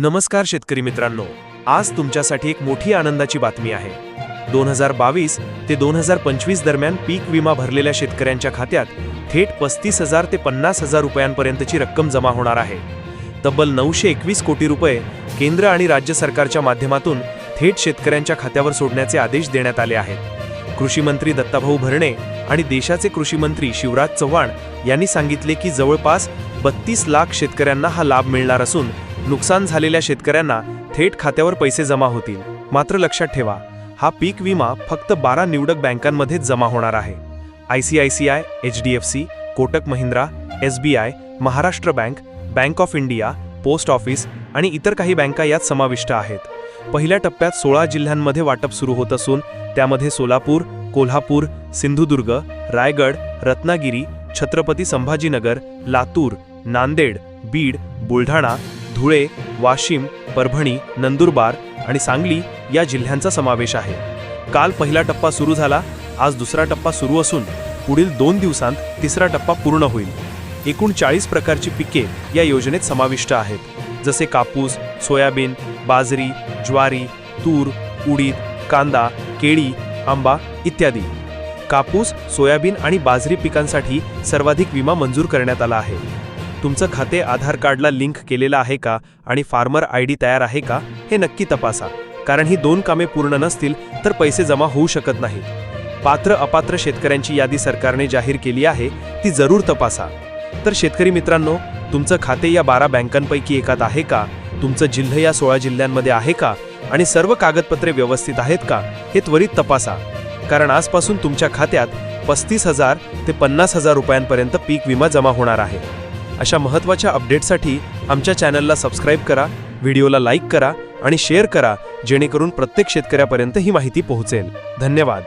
नमस्कार शेतकरी मित्रांनो आज तुमच्यासाठी एक मोठी आनंदाची बातमी आहे. दोन हजार बावीस ते दोन हजार पंचवीस दरम्यान पीक विमा भरलेल्या शेतकऱ्यांच्या खात्यात थेट पस्तीस हजार ते पन्नास हजार रुपयांपर्यंतची रक्कम जमा होणार आहे. तब्बल नऊशे एकवीस कोटी रुपये केंद्र आणि राज्य सरकारच्या माध्यमातून थेट शेतकऱ्यांच्या खात्यावर सोडण्याचे आदेश देण्यात आले आहेत. कृषी मंत्री दत्ताभाऊ भरणे आणि देशाचे कृषी मंत्री शिवराज चव्हाण यांनी सांगितले की जवळपास बत्तीस लाख शेतकऱ्यांना हा लाभ मिळणार असून नुकसान झालेल्या शेतकऱ्यांना थेट खात्यावर पैसे जमा होतील. मात्र लक्षात ठेवा हा पीक विमा फक्त बारा निवडक बँकांमध्येच जमा होणार आहे. I C I C I H D F C Kotak Mahindra S B I Maharashtra bank bank of India post office आणि इतर काही बँका यात समाविष्ट आहेत. पहिल्या टप्प्यात सोळा जिल्ह्यांमध्ये वाटप सुरू होत असून त्यामध्ये सोलापूर कोल्हापूर सिंधुदुर्ग रायगड रत्नागिरी छत्रपती संभाजीनगर लातूर नांदेड बीड बुलढाणा धुळे वाशिम परभणी नंदुरबार आणि सांगली या जिल्ह्यांचा समावेश आहे. काल पहिला टप्पा सुरू झाला आज दुसरा टप्पा सुरू असून पुढील दोन दिवसांत तिसरा टप्पा पूर्ण होईल. एकूण चाळीस प्रकारची पिके या योजनेत समाविष्ट आहेत. जसे कापूस सोयाबीन बाजरी ज्वारी तूर उडीद कांदा केळी आंबा इत्यादी. कापूस सोयाबीन आणि बाजरी पिकांसाठी सर्वाधिक विमा मंजूर करण्यात आला आहे. तुमचं खाते आधार कार्डला लिंक केलेलं आहे का आणि फार्मर आय डी तयार आहे का हे नक्की तपासा. कारण ही दोन कामे पूर्ण नसतील तर पैसे जमा होऊ शकत नाहीत पात्र अपात्र शेतकऱ्यांची यादी सरकारने जाहीर केली आहे ती जरूर तपासा. तर शेतकरी मित्रांनो तुमचं खाते या बारा बँकांपैकी एकात आहे का? तुमचं जिल्ह या सोळा जिल्ह्यांमध्ये आहे का? आणि सर्व कागदपत्रे व्यवस्थित आहेत का? हे त्वरित तपासा. कारण आजपासून तुमच्या खात्यात पस्तीस हजार ते पन्नास हजार रुपयांपर्यंत पीक विमा जमा होणार आहे. अशा महत्त्वाच्या अपडेटसाठी आमच्या चॅनलला सबस्क्राईब करा व्हिडिओला लाईक करा आणि शेअर करा जेणेकरून प्रत्येक शेतकऱ्यापर्यंत ही माहिती पोहोचेल. धन्यवाद.